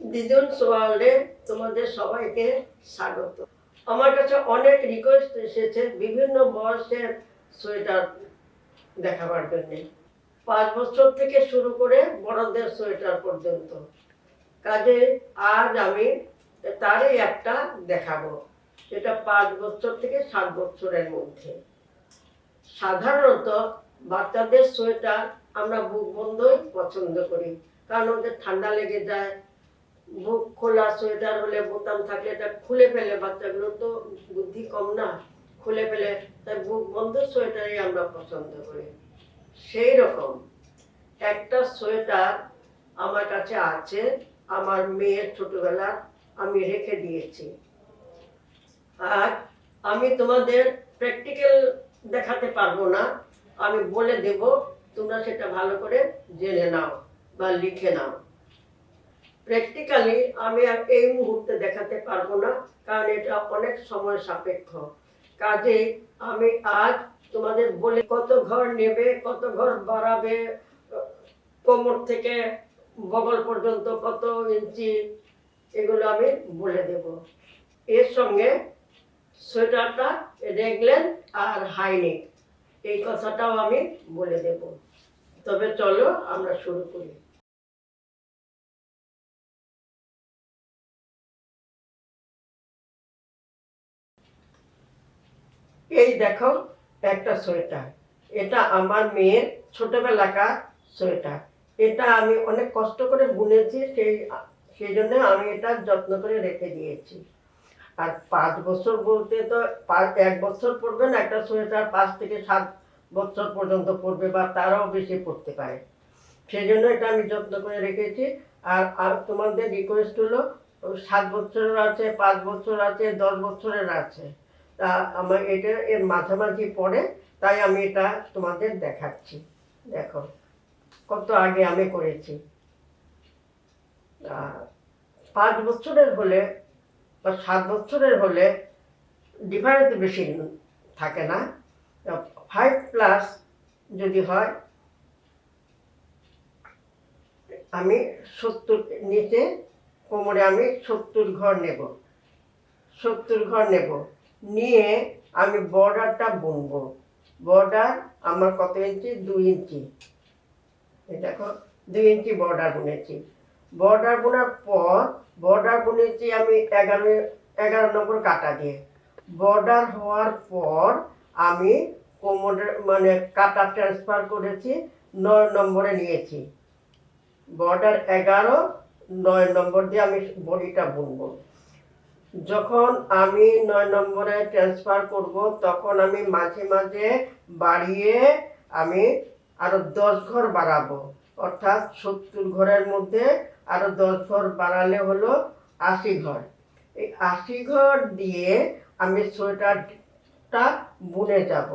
দিদুন সোয়ালে তোমাদের সবাইকে স্বাগত। আমার কাছে অনেক রিকোয়েস্ট এসেছে বিভিন্ন বয়সের সোয়েটার দেখাবার জন্য। পাঁচ বছর থেকে শুরু করে বড়দের সোয়েটার পর্যন্ত। কাজে আজ আমি তারই একটা দেখাবো। যেটা পাঁচ বছর থেকে সাত বছরের মধ্যে। সাধারণত বাচ্চাদের সোয়েটার আমরা বুক বন্ধই পছন্দ করি। কারণ ওদের ঠান্ডা লেগে যায় বুক খোলা, সোয়েটার হলে বোতাম থাকলে এটা খুলে ফেলে বাচ্চাগুলো তো বুদ্ধি কম না। খুলে ফেলে তাই বুক বন্ধ, সোয়েটারই আমরা পছন্দ করি। সেই রকম একটা সোয়েটার আমার কাছে আছে, আমার মেয়ের ছোটবেলা আমি রেখে দিয়েছি। আর আমি তোমাদের প্র্যাকটিক্যাল দেখাতে পারব না, আমি বলে দেব, তোমরা সেটা ভালো করে জেনে নাও বা লিখে নাও। প্র্যাকটিক্যালি আমি আর এই মুহূর্তে দেখাতে পারব না, কারণ এটা অনেক সময় সাপেক্ষ। কাজেই আমি আজ তোমাদের বলে কত ঘর নেবে, কত ঘর বাড়াবে, কোমর থেকে বগল পর্যন্ত কত ইঞ্চি, এগুলো আমি বলে দেব। এর সঙ্গে সোয়েটারটা, রেগলেন আর হাইনেক, এই কথাটাও আমি বলে দেব। তবে চলো আমরা শুরু করি। এই দেখো, একটা সোয়েটার। এটা আমার মেয়ের ছোটবেলাকার সোয়েটার। এটা আমি অনেক কষ্ট করে বুনেছি, সেই সেই জন্য আমি এটা যত্ন করে রেখে দিয়েছি। আর পাঁচ বছর বলতে তো পাঁচ, এক বছর পড়বে না, একটা সোয়েটার পাঁচ থেকে সাত বছর পর্যন্ত পড়বে বা তারাও বেশি পড়তে পারে। সেই জন্য এটা আমি যত্ন করে রেখেছি। আর আর তোমাদের রিকোয়েস্ট হলো, সাত বছরের আছে, পাঁচ বছর আছে, দশ বছরের আছে। তা আমার এটা এর মাঝামাঝি পড়ে, তাই আমি এটা তোমাদের দেখাচ্ছি। দেখো, কত আগে আমি করেছি। পাঁচ বছরের হলে বা সাত বছরের হলে ডিফারেন্স বেশি থাকে না। ফাইভ প্লাস যদি হয়, আমি সত্তর নিচে, কোমরে আমি সত্তর ঘর নেব। সত্তর ঘর নেব। নিয়ে আমি বর্ডারটা বুনবো। বর্ডার আমার কত ইঞ্চি দুই ইঞ্চি দেখো, দুই ইঞ্চি বর্ডার বুনেছি। বর্ডার বোনার পর বর্ডার বুনেছি আমি এগারো এগারো নম্বর কাটা দিয়ে। বর্ডার হওয়ার পর আমি কোমরের মানে কাটা ট্রান্সফার করেছি, নয় নম্বরে নিয়েছি। বর্ডার এগারো, নয় নম্বর দিয়ে আমি বডিটা বুনবো। যখন আমি নয় নম্বরে ট্রান্সফার করব, তখন আমি মাঝে মাঝে বাড়িয়ে আমি আরও দশ ঘর বাড়াবো। অর্থাৎ সত্তর ঘরের মধ্যে আরও দশ ঘর বাড়ালে হলো আশি ঘর। এই আশি ঘর দিয়ে আমি সোয়েটারটা বুনে যাব।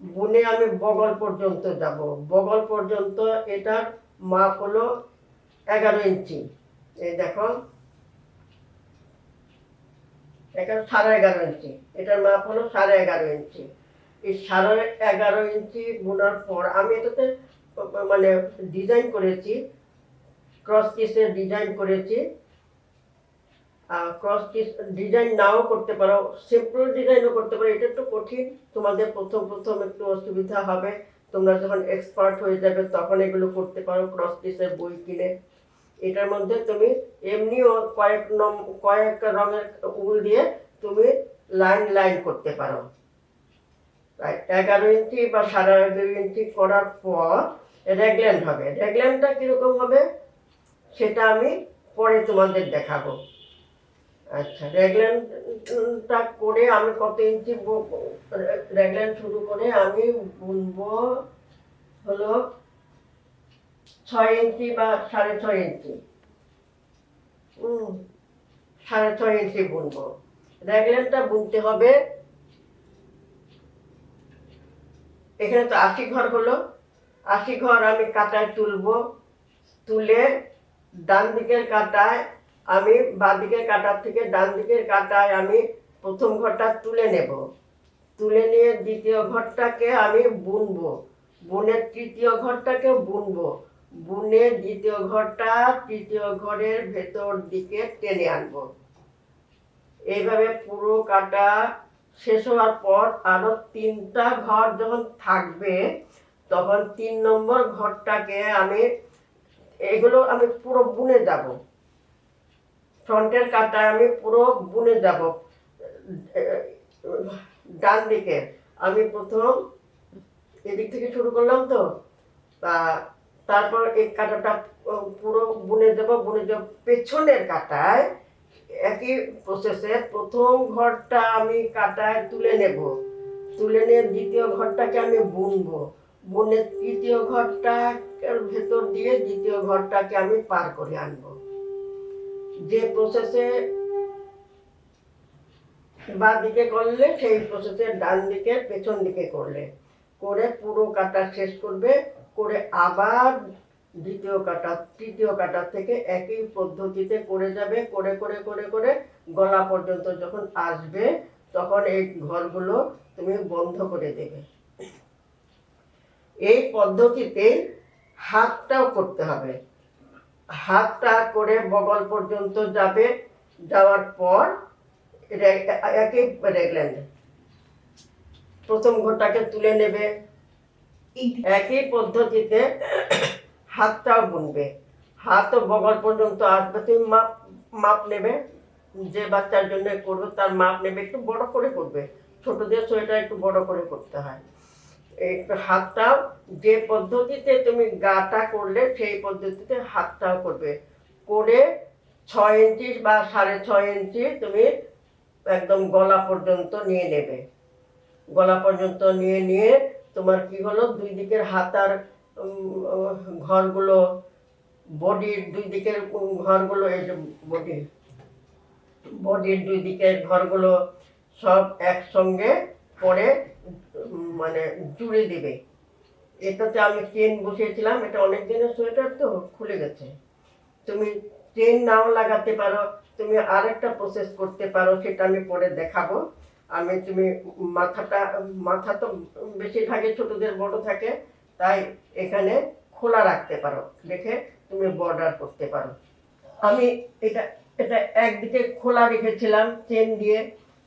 বুনে আমি বগল পর্যন্ত যাব। বগল পর্যন্ত এটার মাপ হলো এগারো ইঞ্চি। এই দেখো এটা সাড়ে এগারো ইঞ্চি। এটার মাপ হলো সাড়ে এগারো ইঞ্চি। এই সাড়ে এগারো ইঞ্চি বোনার পর আমি এটাতে মানে ডিজাইন করেছি ক্রস পিসের ডিজাইন করেছি। ক্রস পিস ডিজাইন নাও করতে পারো সিম্পল ডিজাইনও করতে পারো। এটা একটু কঠিন, তোমাদের প্রথম প্রথম একটু অসুবিধা হবে। তোমরা যখন এক্সপার্ট হয়ে যাবে, তখন এগুলো করতে পারো ক্রস পিসের বই কিনে। এটার মধ্যে তুমি এমনিও কয়েক নম, কয়েক রঙের উল দিয়ে তুমি লাইন লাইন করতে পারো। এগারো ইঞ্চি বা সাড়ে এগারো ইঞ্চি করার পর রেগল্যান্ড হবে। রেগল্যান্ডটা কীরকম হবে সেটা আমি পরে তোমাদের দেখাবো। আচ্ছা রেগল্যান্ডটা করে আমি কত ইঞ্চি রেগল্যান্ড শুরু করে আমি বুনবো হলো ছয় ইঞ্চি বা সাড়ে ছয় ইঞ্চি সাড়ে ছয় ইঞ্চি বুনবো। রেগলেনটা বুনতে হবে। এখানে তো আশি ঘর হলো। আশি ঘর আমি কাটায় তুলবো। তুলে ডান দিকের কাটায় আমি বাঁ দিকের কাটার থেকে ডান দিকের কাটায় আমি প্রথম ঘরটা তুলে নেব। তুলে নিয়ে দ্বিতীয় ঘরটাকে আমি বুনবো। বুনে তৃতীয় ঘরটাকে বুনবো। বুনে দ্বিতীয় ঘরটা তৃতীয় ঘরের ভেতর দিকে টেনে আনব। এইভাবে পুরো কাটা শেষ হওয়ার পর আরও তিনটা ঘর যখন থাকবে, তখন তিন নম্বর ঘরটাকে আমি, এগুলো আমি পুরো বুনে যাব। ফ্রন্টের কাটা আমি পুরো বুনে যাব। ডান দিকে আমি প্রথম এদিক থেকে শুরু করলাম তো তা তারপর এই কাঁটাটা পুরো বুনে দেবো বুনে দেবো। পেছনের কাটায় একই প্রসেসে প্রথম ঘরটা আমি কাটায় তুলে নেব। তুলে নিয়ে দ্বিতীয় ঘরটাকে আমি বুনবো। বুনে তৃতীয় ঘরটা ভেতর দিয়ে দ্বিতীয় ঘরটাকে আমি পার করে আনব। যে প্রসেসে বা দিকে করলে, সেই প্রসেসে ডান দিকে, পেছন দিকে করলে। করে পুরো কাটা শেষ করবে, করে আবার দ্বিতীয় কাটা, তৃতীয় কাটা থেকে একই পদ্ধতিতে করে যাবে, করে করে করে করে গলা পর্যন্ত যখন আসবে, তখন এই ঘরগুলো তুমি বন্ধ করে দেবে। এই পদ্ধতিতে হাতটাও করতে হবে। হাতটা করে বগল পর্যন্ত যাবে, যাওয়ার পর একই রেগলেন প্রথম ঘরটাকে তুলে নেবে। একই পদ্ধতিতে হাতটাও বুনবে। হাতও বগল পর্যন্ত আসবে। তুমি মাপ মাপ নেবে, যে বাচ্চার জন্য করবে তার মাপ নেবে। একটু বড় করে করবে। ছোটদের সোয়েটার একটু বড় করে করতে হয়। একটু হাতটাও যে পদ্ধতিতে তুমি গাটা করলে সেই পদ্ধতিতে হাতটাও করবে। করে ছয় ইঞ্চি বা সাড়ে ছয় ইঞ্চি তুমি একদম গলা পর্যন্ত নিয়ে নেবে। গলা পর্যন্ত নিয়ে নিয়ে তোমার কি হলো? দুই দিকের হাতার ঘরগুলো, বডির দুই দিকের ঘরগুলো, এই যে বডি, বডির দুই দিকের ঘরগুলো সব একসঙ্গে পরে মানে জুড়ে দিবে। এটাতে আমি চেন বসিয়েছিলাম, এটা অনেক দিনের সোয়েটার তো, খুলে গেছে। তুমি চেন নাও লাগাতে পারো, তুমি আরেকটা প্রসেস করতে পারো, সেটা আমি পরে দেখাবো। আমি তুমি মাথাটা, মাথা তো বেশিরভাগই ছোটদের বড় থাকে, তাই এখানে খোলা রাখতে পারো, রেখে তুমি বর্ডার করতে পারো। আমি এটা এটা একদিকে খোলা রেখেছিলাম চেন দিয়ে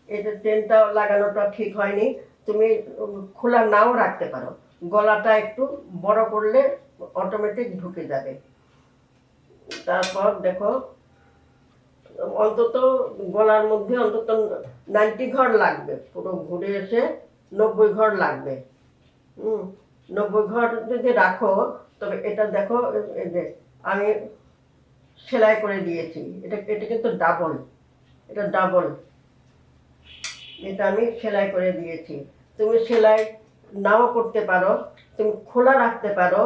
এটা চেনটা লাগানোটা ঠিক হয়নি, তুমি খোলা নাও রাখতে পারো। গলাটা একটু বড় করলে অটোমেটিক ঢুকে যাবে। তারপর দেখো অন্তত গলার মধ্যে অন্তত নাইনটি ঘর লাগবে। পুরো ঘুরে এসে নব্বই ঘর লাগবে। হুম, নব্বই ঘর যদি রাখো, তবে এটা দেখো, এই যে আমি সেলাই করে দিয়েছি। এটা এটা কিন্তু ডাবল এটা ডাবল এটা আমি সেলাই করে দিয়েছি। তুমি সেলাই নাও করতে পারো, তুমি খোলা রাখতে পারো,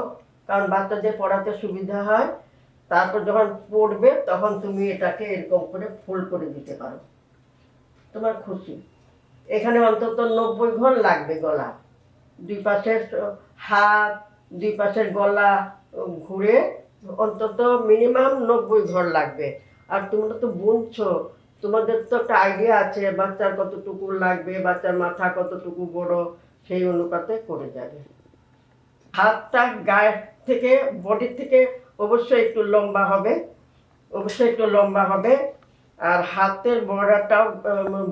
কারণ বাচ্চাদের পড়াতে সুবিধা হয়। তারপর যখন পড়বে, তখন তুমি এটাকে এরকম করে ফুল করে দিতে পারো। তোমার খুশি। এখানে অন্তত নব্বই ঘর লাগবে গলা। দুই পাশের হাত, দুই পাশের গলা ঘুরে অন্তত মিনিমাম নব্বই ঘর লাগবে। আর তোমরা তো বুনছো। তোমাদের তো একটা আইডিয়া আছে, বাচ্চার কতটুকু লাগবে, বাচ্চার মাথা কতটুকু বড়, সেই অনুপাতে করে যাবে। হাতটা গায়ের থেকে, বডির থেকে অবশ্যই একটু লম্বা হবে, অবশ্যই একটু লম্বা হবে। আর হাতের বর্ডারটাও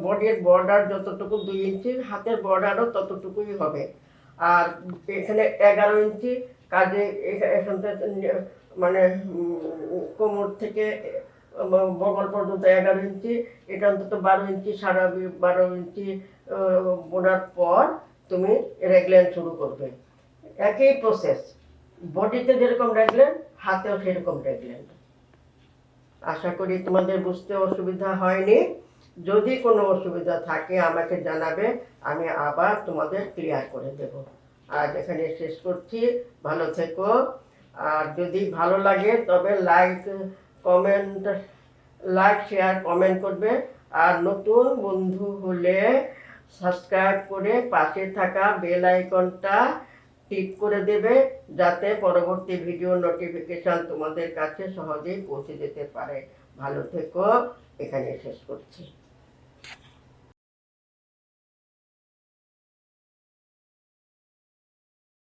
বডির বর্ডার যতটুকু দুই ইঞ্চি, হাতের বর্ডারও ততটুকুই হবে। আর এখানে এগারো ইঞ্চি, কাজে এখা- এখান থেকে মানে কোমর থেকে বগল পর্যন্ত এগারো ইঞ্চি, এটা অন্তত বারো ইঞ্চি, সারা বারো ইঞ্চি বোনার পর তুমি রেগলাইন শুরু করবে। একই প্রসেস বডিতে যেরকম রেগলেন হাতেও সেরকম রেগলেন আশা করি তোমাদের বুঝতে অসুবিধা হয়নি। যদি কোনো অসুবিধা থাকে, আমাকে জানাবে, আমি আবার তোমাদের ক্লিয়ার করে দেব। আজ এখানে শেষ করছি। ভালো থেকো। আর যদি ভালো লাগে, তবে like comment like share comment করবে। আর নতুন বন্ধু হলে সাবস্ক্রাইব করে পাশে থাকা বেল আইকনটা টিক করে দেবে যাতে পরবর্তী ভিডিও নোটিফিকেশন তোমাদের কাছে সহজেই পৌঁছে যেতে পারে। ভালো থেকো এখানে শেষ করছি।